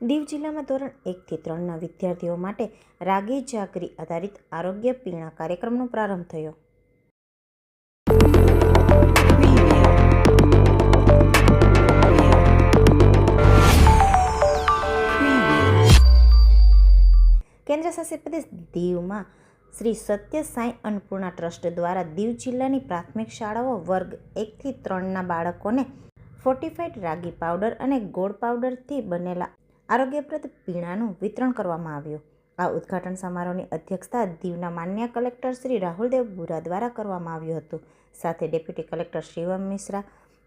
દીવ જિલ્લામાં ધોરણ એકથી ત્રણના વિદ્યાર્થીઓ માટે રાગી જાગરી આધારિત આરોગ્ય પીણા કાર્યક્રમનો પ્રારંભ થયો. કેન્દ્ર શાસિત પ્રદેશ દીવમાં શ્રી સત્ય સાંઈ અન્નપૂર્ણા ટ્રસ્ટ દ્વારા દીવ જિલ્લાની પ્રાથમિક શાળાઓ વર્ગ એકથી ત્રણના બાળકોને ફોર્ટિફાઈડ રાગી પાવડર અને ગોળ પાવડરથી બનેલા આરોગ્યપ્રદ પીણાનું વિતરણ કરવામાં આવ્યું. આ ઉદ્ઘાટન સમારોહની અધ્યક્ષતા દીવના માન્ય કલેક્ટર શ્રી રાહુલદેવ બુરા દ્વારા કરવામાં આવ્યું હતું. સાથે ડેપ્યુટી કલેક્ટર શિવમ મિશ્રા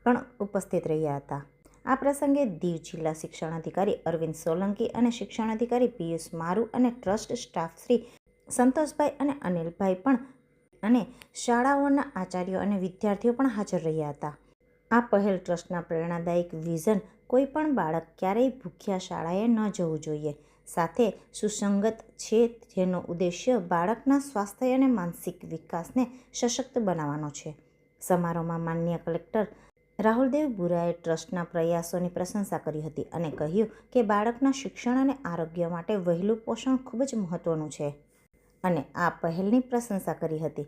પણ ઉપસ્થિત રહ્યા હતા. આ પ્રસંગે દીવ જિલ્લા શિક્ષણાધિકારી અરવિંદ સોલંકી અને શિક્ષણાધિકારી પિયુષ મારુ અને ટ્રસ્ટ સ્ટાફ શ્રી સંતોષભાઈ અને અનિલભાઈ પણ અને શાળાઓના આચાર્યો અને વિદ્યાર્થીઓ પણ હાજર રહ્યા હતા. આ પહેલ ટ્રસ્ટના પ્રેરણાદાયક વિઝન કોઈપણ બાળક ક્યારેય ભૂખ્યા શાળાએ ન જવું જોઈએ. સાથે સુસંગત છે જેનો ઉદ્દેશ્ય બાળકના સ્વાસ્થ્ય અને માનસિક વિકાસને સશક્ત બનાવવાનો છે. સમારોહમાં માન્ય કલેક્ટર રાહુલદેવ બુરાએ ટ્રસ્ટના પ્રયાસોની પ્રશંસા કરી હતી અને કહ્યું કે બાળકના શિક્ષણ અને આરોગ્ય માટે વહેલું પોષણ ખૂબ જ મહત્વનું છે. અને આ પહેલની પ્રશંસા કરી હતી.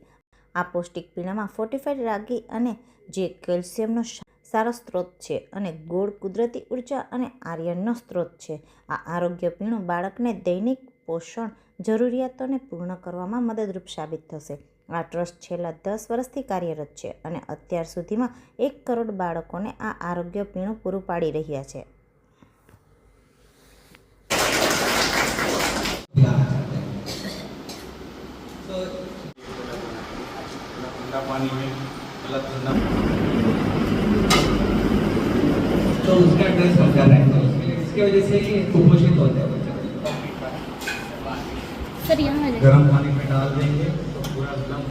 આ પૌષ્ટિક પીણામાં ફોર્ટિફાઈડ રાગી અને જે કેલ્શિયમનો સારો સ્ત્રોત છે અને ગોળ કુદરતી ઊર્જા અને આર્યનનો સ્ત્રોત છે. આ આરોગ્ય પીણું બાળકને દૈનિક પોષણ જરૂરિયાતોને પૂર્ણ કરવામાં મદદરૂપ સાબિત થશે. આ ટ્રસ્ટ છેલ્લા દસ વર્ષથી કાર્યરત છે અને અત્યાર સુધીમાં એક કરોડ બાળકોને આ આરોગ્ય પીણું પૂરું પાડી રહ્યા છે. पानी में गलत ठंडा तो उसका ड्रेस हम कर रहे हैं। तो उसके इसकी वजह से ये कुपोषित होते हैं सर यहाँ गर्म पानी में डाल देंगे तो पूरा एकदम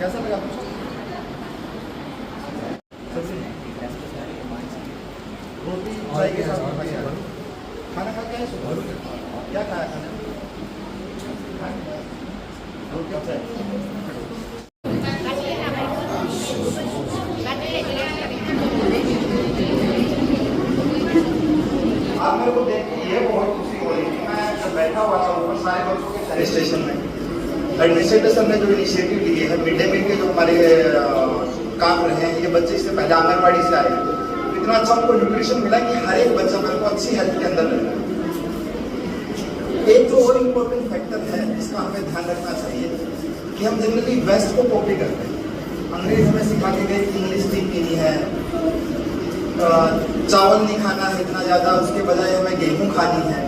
कैसा लगा रोटी चाय के साथ खाना खा के आए सुबह? क्या खाया खाने रोटी चाय। आप मेरे को देख के ये बहुत खुशी हो रही थी मैं बैठा हुआ था ऊपर सारे बच्चों के स्टेशन में। एडमिनिस्ट्रेशन ने जो इनिशिएटिव लिए है मिड डे मील के जो हमारे काम रहे हैं, ये बच्चे इससे पहले आंगनबाड़ी से आए। तो इतना अच्छा उनको न्यूट्रिशन मिला कि हर एक बच्चा मेरे को अच्छी हेल्थ के अंदर रहे। एक जो और इम्पोर्टेंट फैक्टर है, जिसका हमें ध्यान रखना चाहिए, कि हम जनरली वेस्ट को कॉपी करते हैं। अंग्रेज़ हमें सिखा के गए इंग्लिश नहीं पीनी है चावल नहीं खाना है इतना ज़्यादा, उसके बजाय हमें गेहूँ खानी है।